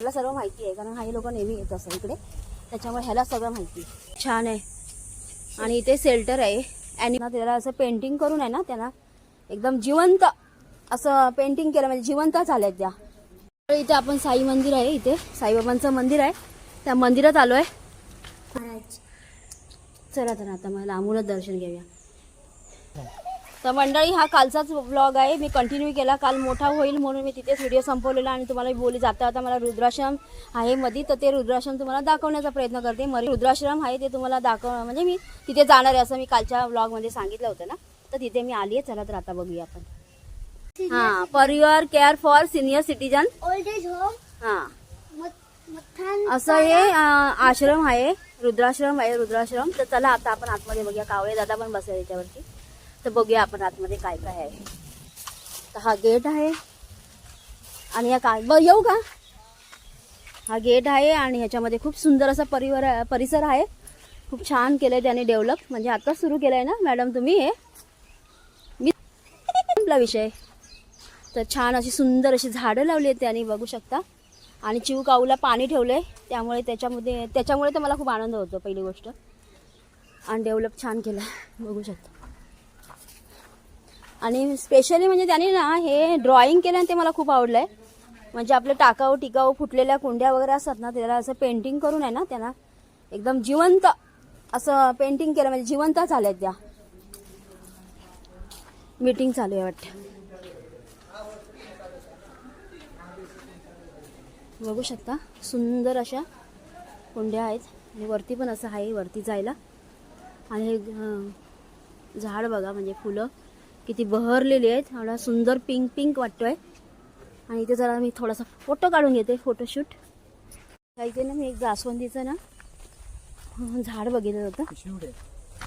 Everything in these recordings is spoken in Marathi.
मला सर्व माहिती आहे कारण हा लोक नेहमी येत असं इकडे. त्याच्यामुळे ह्याला सगळं माहिती आहे. छान आहे. आणि इथे शेल्टर आहे. आणि त्याला असं पेंटिंग करून आहे ना त्यांना एकदम जिवंत असं पेंटिंग केलं म्हणजे जिवंत झाल्यात त्या. इथे आपण साई मंदिर आहे इथे. साईबाबांचं मंदिर आहे. त्या मंदिरात आलो आहे. चला तर आता मला लांबूनच दर्शन घेऊया. तर मंडळी हा कालचाच ब्लॉग आहे. मी कंटिन्यू केला. काल मोठा होईल म्हणून मी तिथेच व्हिडिओ संपवलेला आणि तुम्हाला बोली जाता आता मला रुद्राश्रम आहे मध्ये तर ते रुद्राश्रम तुम्हाला दाखवण्याचा प्रयत्न करते. मरी रुद्राश्रम आहे ते तुम्हाला दाखव म्हणजे मी तिथे जाणार आहे असं मी कालच्या ब्लॉगमध्ये सांगितलं होतं ना. तर तिथे मी आली आहे. चला तर आता बघूया आपण. हां Parivar care for senior citizen old age home हां. असं हे आश्रम आहे. रुद्राश्रम आहे रुद्राश्रम. तर चला आता आपण आतमध्ये बघूया. कावळे दादा पण बसेल याच्यावरती. तर बघूया आपण आतमध्ये काय काय आहे. तर हा गेट आहे. आणि या काय ब येऊ का? हा गेट आहे आणि ह्याच्यामध्ये खूप सुंदर असा परिवार परिसर आहे. खूप छान केलं आहे त्याने डेव्हलप. म्हणजे आत्ताच सुरू केलं आहे ना मॅडम तुम्ही हे? मी आपला विषय. तर छान अशी सुंदर अशी झाडं लावली आहेत त्यांनी बघू शकता. आणि चिव काऊला पाणी ठेवलंय. त्यामुळे त्याच्यामध्ये त्याच्यामुळे तर मला खूप आनंद होतो पहिली गोष्ट. आणि डेव्हलप छान केलं बघू शकता. आणि स्पेशली म्हणजे त्याने ना हे ड्रॉइंग केलं आणि ते मला खूप आवडलं आहे म्हणजे आपले टाकाऊ टिकाऊ फुटलेल्या कुंड्या वगैरे असतात ना त्याला असं पेंटिंग करून आहे ना त्यांना एकदम जिवंत असं पेंटिंग केलं म्हणजे जिवंत झाल्यात त्या. मीटिंग चालू आहे वाटतं. बघू शकता सुंदर अशा कुंड्या आहेत. आणि वरती पण असं आहे वरती जायला. आणि हे झाड बघा म्हणजे फुलं. किती बहरलेली आहेत. एवढा सुंदर पिंक पिंक वाटतोय. आणि इथे जरा मी थोडासा फोटो काढून घेते फोटोशूट इथे ना मी एक जास्वंदीचं ना झाड बघितलं होतं.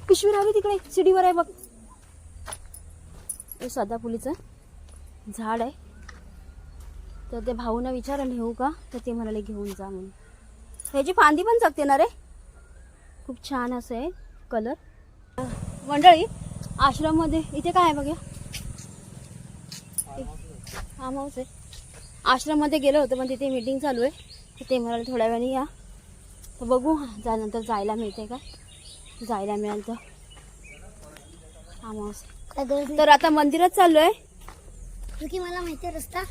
पिशवी राहिली तिकडे शिडीवर आहे बघ. हे सदाफुलीचं झाड आहे. तर ते भाऊना विचारलं नेऊ का? तर ते म्हणाले घेऊन जा म्हणून. ह्याची फांदी पण जगते ना रे. खूप छान असं आहे कलर मंडळी आश्रममध्ये. इथे काय आहे बघा फार्म हाऊस आहे. आश्रममध्ये गेलो होतो पण तिथे मीटिंग चालू आहे. ते म्हणाले थोड्या वेळाने या. तर बघू जा नंतर जायला मिळते का? जायला मिळालं तर. फार्म हाऊस तर आता मंदिरात चाललो आहे की मला माहिती आहे रस्ता.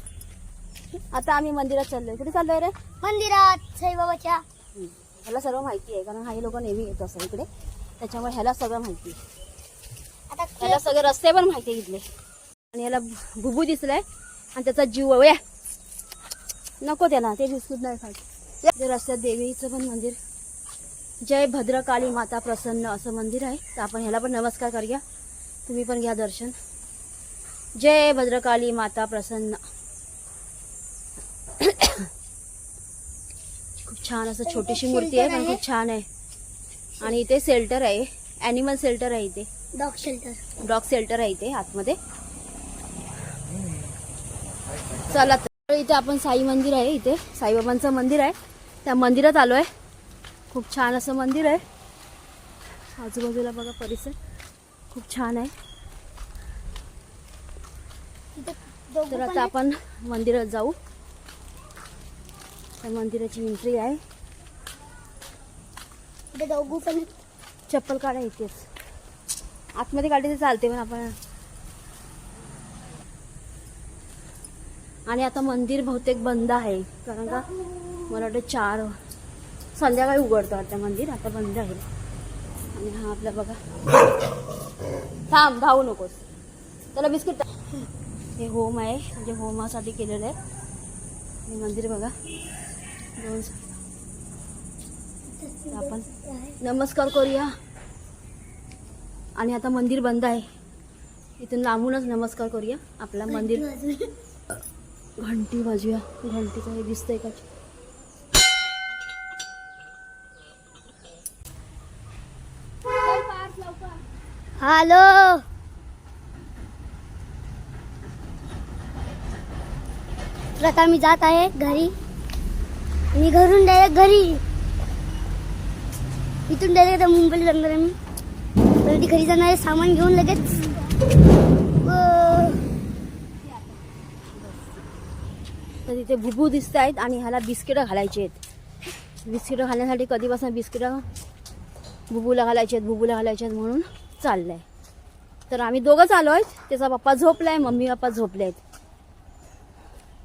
आता आम्ही मंदिरात चाललोय. कुठे चाललोय रे? मंदिरात साईबाबाच्या. ह्याला सर्व माहिती आहे कारण हा लोक नेहमी येत असं इकडे. त्याच्यामुळे ह्याला सगळं माहिती आहे. आता सगळे रस्ते पण माहिती आहे इथले. आणि याला भुबू दिसलाय. आणि त्याचा जीव वया नको त्याला ते बिस्कुट नाही खायचं रस्त्यात देवीचं पण मंदिर. जय भद्रकाली माता प्रसन्न असं मंदिर आहे. तर आपण ह्याला पण नमस्कार करूया. तुम्ही पण घ्या दर्शन. जय भद्रकाली माता प्रसन्न. खूप छान असं छोटीशी मूर्ती आहे पण खूप छान आहे. आणि इथे सेल्टर आहे. ॲनिमल सेल्टर आहे इथे. डॉग शेल्टर डॉग शेल्टर आहे इथे आतमध्ये. चला तर इथे आपण साई मंदिर आहे इथे. साईबाबांचं मंदिर आहे. त्या मंदिरात आलो आहे खूप छान असं मंदिर आहे. आजूबाजूला बघा परिसर. खूप छान आहे. तर आता आपण मंदिरात जाऊ. त्या मंदिराची एंट्री आहे. चप्पल काढा इथेच. आतमध्ये काढली तर चालते पण आपण आणि आता मंदिर बहुतेक बंद आहे. कारण का मला वाटतं चार संध्याकाळी उघडतं आता मंदिर. आता बंद आहे. आणि हा आपला बघा. थांब धावू नकोस. त्याला बिस्किट हे होम आहे. म्हणजे होमासाठी केलेलं आहे. मंदिर बघा. दोन आपण नमस्कार करूया. आणि आता मंदिर बंद आहे. इथून लांबूनच नमस्कार करूया. आपला मंदिर घंटी वाजूया. घंटीचं हे दिसतंय का? हॅलो. आता मी जात आहे घरी. मी घरून डायरेक्ट घरी. इथून डायरेक्ट मुंबईला जाणार आहे मी. तर घरी जाणारे सामान घेऊन लगेच तर तिथे भुबू दिसत आहेत आणि ह्याला बिस्किटं घालायची आहेत. बिस्किटं घालण्यासाठी कधीपासून बिस्किटं भुबूला घालायचे आहेत भुबूला घालायचे आहेत म्हणून चाललं आहे तर आम्ही दोघंच आलो आहेत. त्याचा पप्पा झोपला आहे मम्मी पप्पा झोपले आहेत.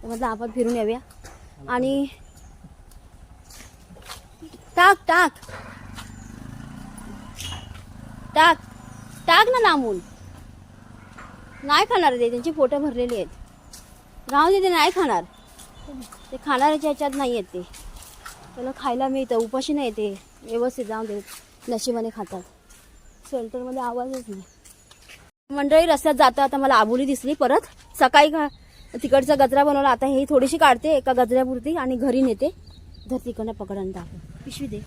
तर म्हटलं आपण फिरून येऊया. आणि टाक टाक. टाक टाक ना लांबून. नाही खाणार ते त्यांची पोटं भरलेली आहेत. राहू दे ते नाही खाणार. ते खाणाऱ्याच्या ह्याच्यात नाही आहेत ते. त्याला खायला मिळतं उपाशी नाही ते. व्यवस्थित जाऊन दे नशिबाने खातात. शेल्टरमध्ये आवाजच नाही. मंडळी रस्त्यात जाता आता मला आबोली दिसली परत. सकाळी का तिकडचा गजरा बनवला आता हे थोडीशी काढते एका गजऱ्यापुरती आणि घरी नेते. धर तिकडनं पकडून दाखव पिशवी दे.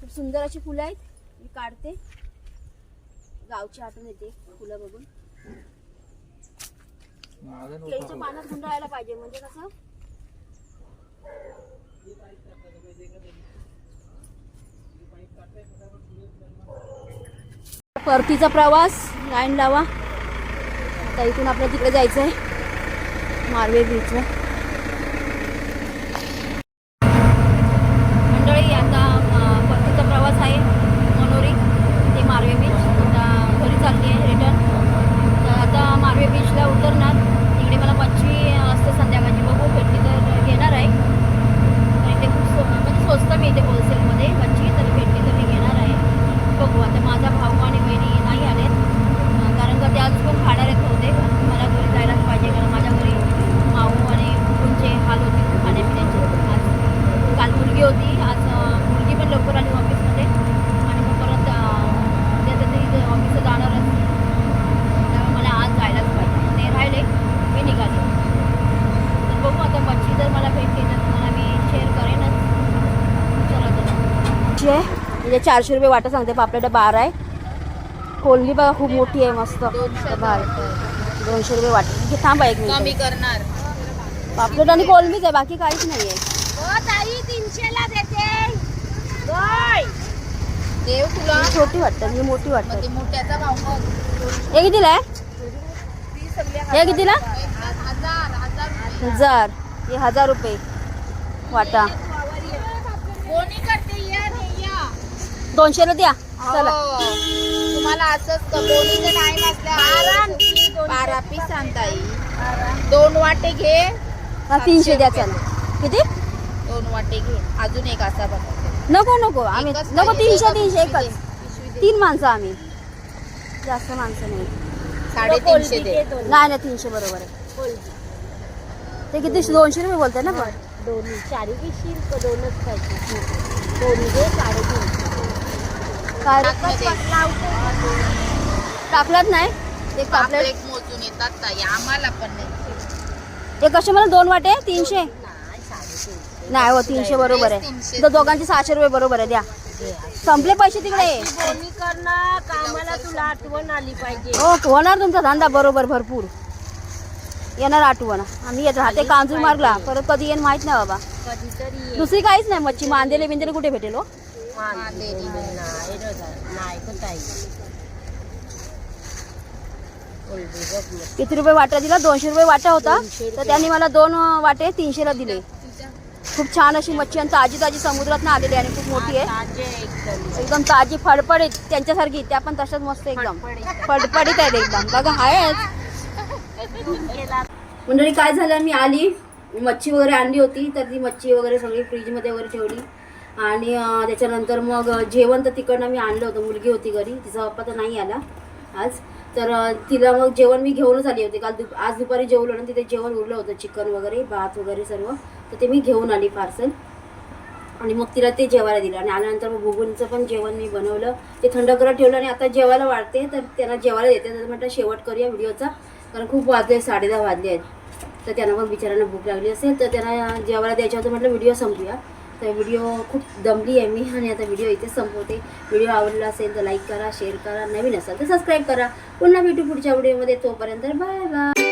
खूप सुंदर अशी फुलं आहेत. मी काढते. गावची आठवण येते फुलं बघून. केळीच्या पानात गुंडाळायला पाहिजे म्हणजे कसं? परतीचा प्रवास लाईन लावा. आता इथून आपल्या तिकडे जायचं आहे मारवे बीचला मंडळी आहे म्हणजे चारशे रुपये वाटा सांगते पापलेट बारा आहे. कोलली बघा खूप मोठी आहे मस्त. बार. दोनशे रुपये वाटा. आहे थांबा एक मिनिट. करणार. पापलेट आणि कोलमीच आहे बाकी काहीच नाही आहे तीनशेला देते. देव तुला. छोटी वाटतं ही मोठी मग वाटतं. मोठ्याचा भाव हे कितीला आहे? हे कितीला? हज़ार. हे हज़ार रुपये वाटा. दोनशेला द्या. चला. हो. तुम्हाला असंच टाइम असल्या बारा पीस आणता येईल दोन वाटे घे. हा, तीनशे द्या चला. किती? दोन वाटे घे. अजून एक असा बनवते. नको नको. आम्ही नको तीनशे तीनशे एकच. तीन माणसं आम्ही. जास्त माणसं नाही. साडेतीनशे दे. नाही नाही तीनशे बरोबर आहे. ते किती? दोनशे रुपये बोलताय ना पण. दोन्ही. चारी दोनच पाहिजे. दोन्ही घे साडेतीन काय नाही. ते पापलेट. पापलेट मोजून येतात ताई आम्हाला पण नाही. ते कसे मला दोन वाटे? तीनशे? नाही हो तीनशे बरोबर आहे. तर दोघांचे सहाशे रुपये बरोबर आहे द्या. संपले पैसे तिकडे. दोन्ही करणं कामाला तुला आठवण आली पाहिजे. हो होणार तुमचा धंदा बरोबर भरपूर. येणार आठवण. आम्ही येत. राहते कांजूर मार्गला परत कधी येईन माहीत नाही बाबा. दुसरी काहीच नाही मच्छी मांदेले बिंदेले कुठे भेटेल हो? किती रुपये वाटा दिला? दोनशे रुपये वाटा होता. तर त्यांनी मला दोन वाटे तीनशेला दिले. खूप छान अशी मच्छी आणि ताजी ताजी समुद्रात आलेली आणि खूप मोठी आहे. एकदम. एकदम ताजी फडफडीत त्यांच्यासारखी. त्या पण तशाच मस्त एकदम. फडफडीत आहेत एकदम. बघा आहेच. मंडळी काय झालं? मी आली. मच्छी वगैरे आणली होती तर ती मच्छी वगैरे सगळी फ्रीजमध्ये वगैरे ठेवली. आणि त्याच्यानंतर मग जेवण तर तिकडनं मी आणलं होतं मुलगी होती घरी तिचा पप्पा तर नाही आला आज. तर तिला मग जेवण मी घेऊनच आली होती. काल दुप आज दुपारी जेवलो ना तिथे जेवण उरलं होतं चिकन वगैरे भात वगैरे सर्व. तर ते मी घेऊन आली पार्सल. आणि मग तिला ते जेवायला दिलं. आणि आल्यानंतर मग भुगुनचं पण जेवण मी बनवलं. ते थंड करत ठेवलं आणि आता जेवायला वाढते तर त्यांना जेवायला देते. तर म्हटलं शेवट करूया व्हिडिओचा. कारण खूप वाजले साडेदहा वाजले आहेत. तर त्यांना पण बिचाऱ्यांना भूक लागली असेल तर त्यांना जेवायला द्यायच्या होतं म्हटलं व्हिडिओ संपूया. तर व्हिडिओ खूप दमली आहे मी आणि आता व्हिडिओ इथे संपवते. व्हिडिओ आवडला असेल तर लाईक करा शेअर करा. नवीन असाल तर सबस्क्राईब करा. पुन्हा भेटू पुढच्या व्हिडिओमध्ये तोपर्यंत बाय बाय.